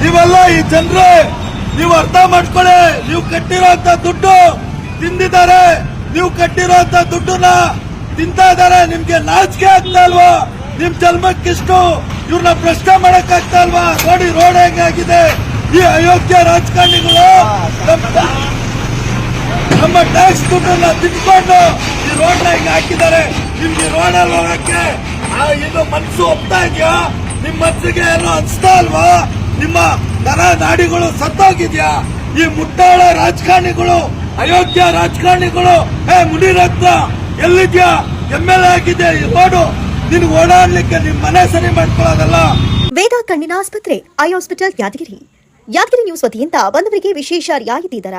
ನೀವೆಲ್ಲ ಈ ಜನರೇ, ನೀವು ಅರ್ಥ ಮಾಡ್ಕೊಳ್ಳಿ, ನೀವು ಕಟ್ಟಿರೋಂತ ದುಡ್ಡು ತಿಂದಿದ್ದಾರೆ. ನೀವು ಕಟ್ಟಿರೋಂತ ದುಡ್ಡನ್ನ ತಿಂತಾ ಇದಾರೆ ನಿಮ್ಗೆ ನಾಚಿಕೆ ಆಗ್ತಾ ಇಲ್ವಾ? ನಿಮ್ ಜನ್ಮಕ್ಕಿಷ್ಟು ಇವ್ರನ್ನ ಪ್ರಶ್ನೆ ಮಾಡಕ್ ಆಗ್ತಾ ಇಲ್ವಾ? ನೋಡಿ, ರೋಡ್ ಹೆಂಗಾಗಿದೆ? ಈ ಅಯೋಗ್ಯ ರಾಜಕಾರಣಿಗಳು ನಮ್ಮ ಟ್ಯಾಕ್ಸ್ ದುಡ್ಡನ್ನ ತಿನ್ಕೊಂಡು ಈ ರೋಡ್ನ ಹಿಂಗ್ ಹಾಕಿದ್ದಾರೆ. ನಿಮ್ಗೆ ರೋಡ್ ಅಲ್ಲಿ ಹೋಗಕ್ಕೆ ಇದು ಮನ್ಸು ಒಪ್ತಾ ಇದೆಯಾ? ನಿಮ್ ಮನ್ಸಿಗೆ ಏನೋ ಅನ್ಸ್ತಾ ಅಲ್ವಾ ನಿಮ್ಮ ನರ ನಾಡಿಗಳು ಸತ್ತೋಗಿದ್ಯಾ? ಈ ಮುಟ್ಟಾಳ ರಾಜಕಾರಣಿಗಳು ಅಯೋಗ್ಯ ರಾಜಕಾರಣಿಗಳು, ಹೇ ಮುನಿರತ್ನ, ಎಲ್ಲಿದ್ಯಾ? ಎಂ ಎಲ್ ಎ ಆಗಿದೆ ನೋಡು. ನಿನ್ ಓಡಾಡ್ಲಿಕ್ಕೆ ನಿಮ್ ಮನೆ ಸರಿ ಮಾಡ್ಕೊಳ್ಳೋದಲ್ಲ. ವೇದ ಕಣ್ಣಿನ ಆಸ್ಪತ್ರೆ, eye hospital Yadagiri. Yadagiri news ವತಿಯಿಂದ ಬಂದವರಿಗೆ ವಿಶೇಷ ರಿಯಾಯಿತಿ ದರ.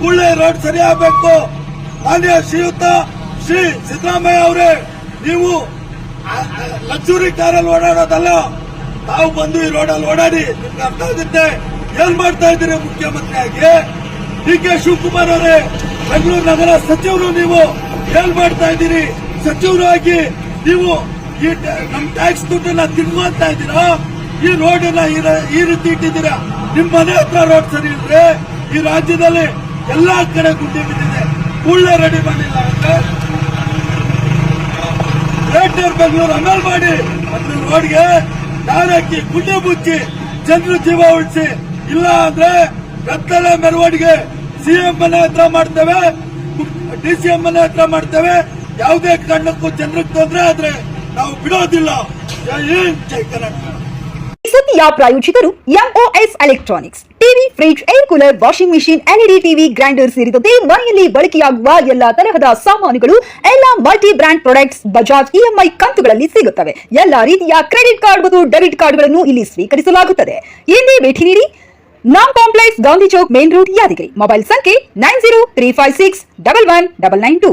ಕೂಡಲೇ ರೋಡ್ ಸರಿಯಾಗಬೇಕು. ಮಾನ್ಯ ಶ್ರೀಯುತ ಶ್ರೀ ಸಿದ್ದರಾಮಯ್ಯ ಅವರೇ, ನೀವು ಲಕ್ಸುರಿ ಕಾರಲ್ಲಿ ಓಡಾಡೋದಲ್ಲ, ತಾವು ಬಂದು ಈ ರೋಡಲ್ಲಿ ಓಡಾಡಿ, ನಿಮ್ಗೆ ಅರ್ಥ ಆಗುತ್ತೆ. ಏನ್ ಮಾಡ್ತಾ ಇದ್ದೀರಿ ಮುಖ್ಯಮಂತ್ರಿ ಆಗಿ ಡಿ ಕೆ ಶಿವಕುಮಾರ್ ಅವರೇ, ಬೆಂಗಳೂರು ನಗರ ಸಚಿವರು ನೀವು, ಏನ್ ಮಾಡ್ತಾ ಇದ್ದೀರಿ? ಸಚಿವರು ಆಗಿ ನೀವು ಈ ನಮ್ ಟ್ಯಾಕ್ಸ್ ದುಡ್ಡನ್ನ ತಿನ್ಕೊಂತ ಇದ್ದೀರಾ? ಈ ರೋಡನ್ನ ಈ ರೀತಿ ಇಟ್ಟಿದ್ದೀರಾ? ನಿಮ್ ಮನೆ ಹತ್ರ ರೋಡ್ ಸರಿ ಇಲ್ರಿ ಈ ರಾಜ್ಯದಲ್ಲಿ ಎಲ್ಲಾ ಕಡೆ ಗುಡ್ಡೆ ಬಿದ್ದಿದೆ. ಕೂಡಲೇ ರೆಡಿ ಮಾಡಿಲ್ಲ ಅಂದ್ರೆ ಗ್ರೇಟರ್ ಬೆಂಗಳೂರು ಅಮಲ್ ಮಾಡಿ. ಅದ್ರ ರೋಡ್ಗೆ ದಾರಕ್ಕಿ ಗುಡ್ಡೆ ಮುಚ್ಚಿ ಜನರು ಜೀವ ಉಳಿಸಿ. ಇಲ್ಲ ಅಂದ್ರೆ ಕತ್ತಲೆ ಮೆರವಣಿಗೆ ಸಿಎಂ ಮನೆ ಹತ್ರ ಮಾಡ್ತೇವೆ. ಡಿ ಸಿ ಮನೆ ಹತ್ರ ಮಾಡ್ತೇವೆ. ಯಾವುದೇ ಕಾರಣಕ್ಕೂ ಜನರಿಗೆ ತೊಂದರೆ ಆದ್ರೆ ನಾವು ಬಿಡೋದಿಲ್ಲ. ಜೈ ಹಿಂದ್, ಜೈ Karnataka. ಪ್ರಾಯೋಜಿತರು MOS electronics fridge air cooler washing machine LED TV grinder ಸೇರಿದಂತೆ ಮನೆಯಲ್ಲಿ ಬಳಕೆಯಾಗುವ ಎಲ್ಲಾ ತರಹದ ಸಾಮಾನುಗಳು, ಎಲ್ಲಾ multi brand products Bajaj EMI ಕಂತುಗಳಲ್ಲಿ ಸಿಗುತ್ತವೆ. ಎಲ್ಲಾ ರೀತಿಯ ಕ್ರೆಡಿಟ್ ಕಾರ್ಡ್ ಮತ್ತು ಡೆಬಿಟ್ ಕಾರ್ಡ್ಗಳನ್ನು ಇಲ್ಲಿ ಸ್ವೀಕರಿಸಲಾಗುತ್ತದೆ. ಇಲ್ಲಿ ಭೇಟಿ ನೀಡಿ. ನಾಮ್ complex, Gandhi Chowk main road Yadagiri. Mobile ಸಂಖ್ಯೆ nine zero three five six double one double nine two.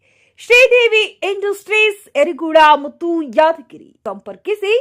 Sridevi industries ಎರಿಗೂಡ ಮತ್ತು ಯಾದಗಿರಿ. ಸಂಪರ್ಕಿಸಿ